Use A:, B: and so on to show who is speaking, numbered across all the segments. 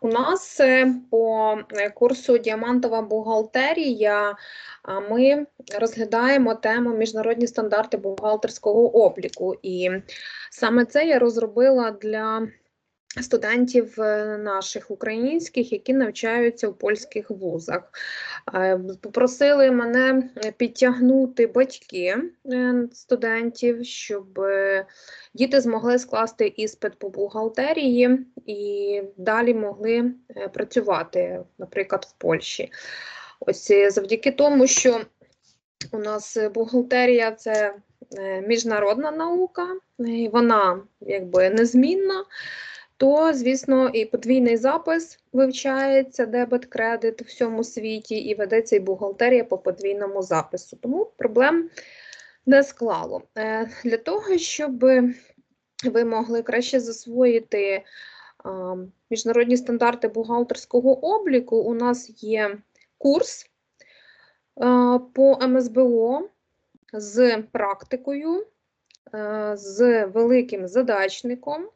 A: У нас е, по е, курсу Діамантова бухгалтерія ми розглядаємо тему міжнародні стандарти бухгалтерського обліку. І саме це я розробила для студентів е, наших українських, які навчаються в польських вузах. Попросили мене е, підтягнути батьки е, студентів, щоб діти змогли скласти іспит по бухгалтерії і далі могли працювати, наприклад, в Польщі. Ось завдяки тому, що у нас бухгалтерія це міжнародна наука, і вона якби незмінна. То, звісно, і подвійний запис вивчається, дебет, кредит у всьому світі, і ведеться і бухгалтерія по подвійному запису. Тому проблем не склало. Е, Для того, щоб ви могли краще засвоїти міжнародні стандарти бухгалтерського обліку, у нас є курс по МСБО з практикою, з великим задачником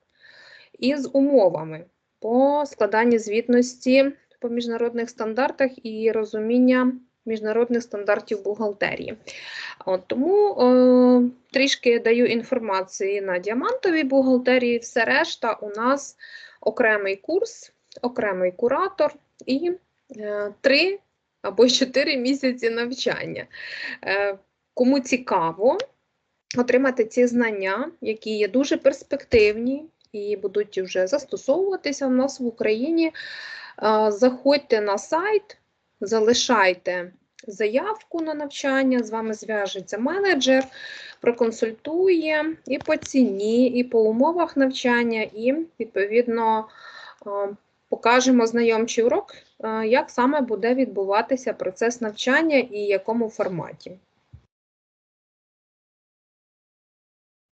A: і з умовами по складанні звітності по міжнародних стандартах і розуміння міжнародних стандартів бухгалтерії. От, тому е, трішки даю інформації на діамантовій бухгалтерії, все решта у нас окремий курс, окремий куратор і е, три або чотири місяці навчання. Е, кому цікаво отримати ці знання, які є дуже перспективні і будуть вже застосовуватися в нас в Україні. Заходьте на сайт, залишайте заявку на навчання, з вами зв'яжеться менеджер, проконсультує і по ціні, і по умовах навчання, і відповідно покажемо знайомчий урок, як саме буде відбуватися процес навчання і в якому форматі.